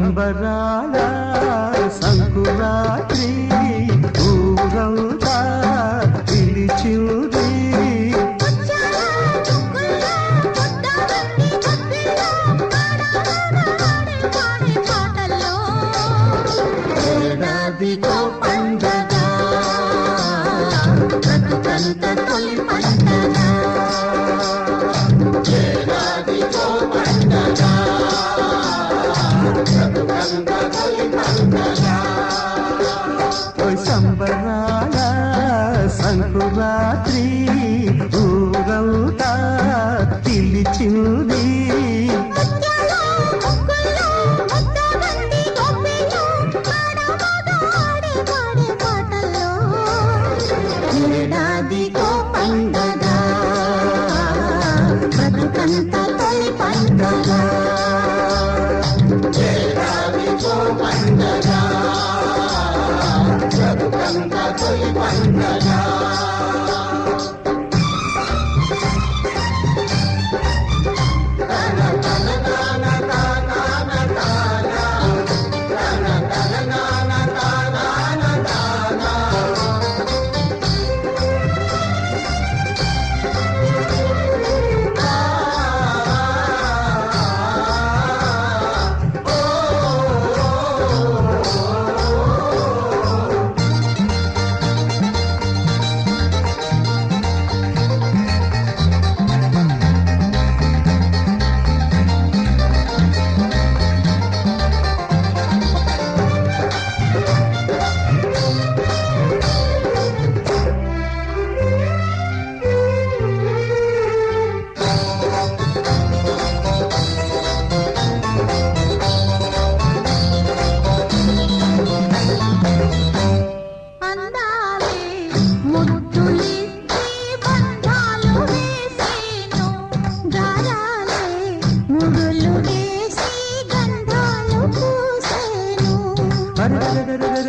సంబరాల సంకురాత్రి ఊరంతా పిలిచింది. ఏడాదికో సంబరాల సంకురాత్రి ఊరంతా పిలిచింది. ఏడాదికో పండు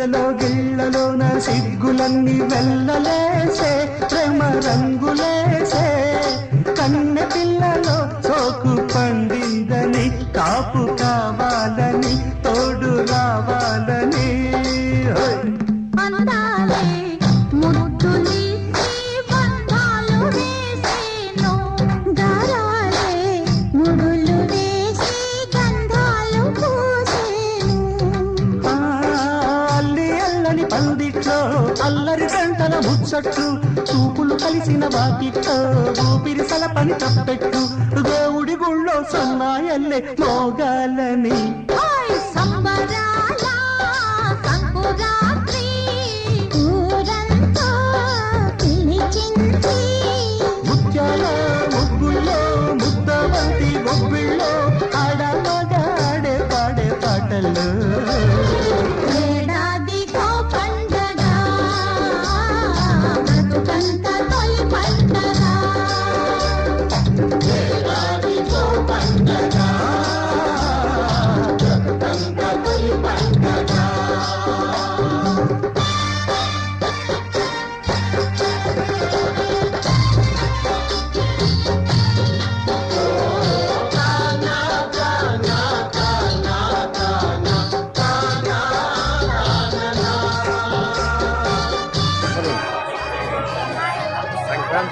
అరగరగరగరలో గిళ్ళలోన సిగ్గులన్నీ వెళ్ళలేసే ప్రేమ రంగులేసే కన్నె పిల్లలో సోకు పండిందే అల్లరి గంటల ముచ్చట్లు చూపులు కలిసిన వాకిట్లో ఊపిరి సలపని తప్పెట్టు దేవుడి గుళ్ళో సన్నాయల్లే మోగాలని. సంబరా!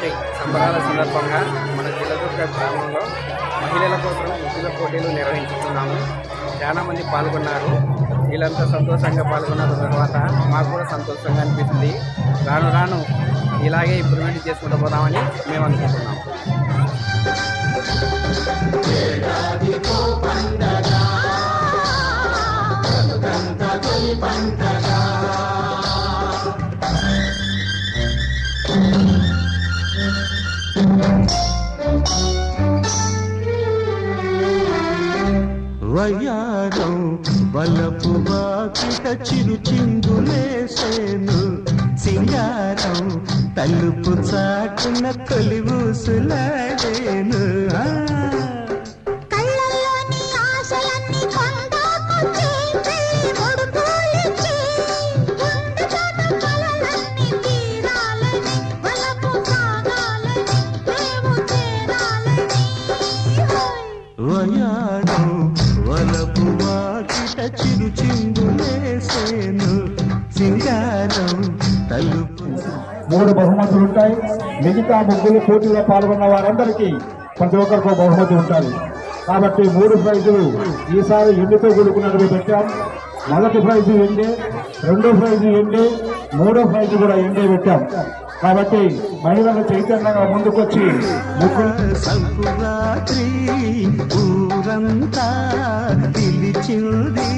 సంక్రాంతి సంబరాల సందర్భంగా మన జిల్లదుర్గ గ్రామంలో మహిళల కోసం ముగ్గుల పోటీలు నిర్వహించుకున్నాము చాలా మంది పాల్గొన్నారు. వీళ్ళంతా సంతోషంగా పాల్గొన్న తర్వాత మాకు కూడా సంతోషంగా అనిపిస్తుంది. రాను రాను ఇలాగే ఇంప్రూవ్మెంట్ చేసుకుంటూ పోదామని మేము అనుకుంటున్నాము. వయ్యారం బలపు వాకిట చిరు చిందులేసేను సింగారం తలుపు చాటున తొలి ఊసులాడేను ఆ. మూడు బహుమతులు ఉంటాయి. మిగతా ముగ్గురు పోటీలో పాల్గొన్న వారందరికీ ప్రతి ఒక్కరికి బహుమతి ఉంటుంది. కాబట్టి మూడు ప్రైజులు ఈసారి ఎండుతో కూడుకున్నట్టు పెట్టాం. మొదటి ప్రైజు ఎండే రెండో ప్రైజు ఎండే మూడో ప్రైజు కూడా ఎండే పెట్టాం. కాబట్టి మహిళలు చైతన్యంగా ముందుకొచ్చి ముగ్గురు సంకురాత్రి ఊరంతా పిలిచింది.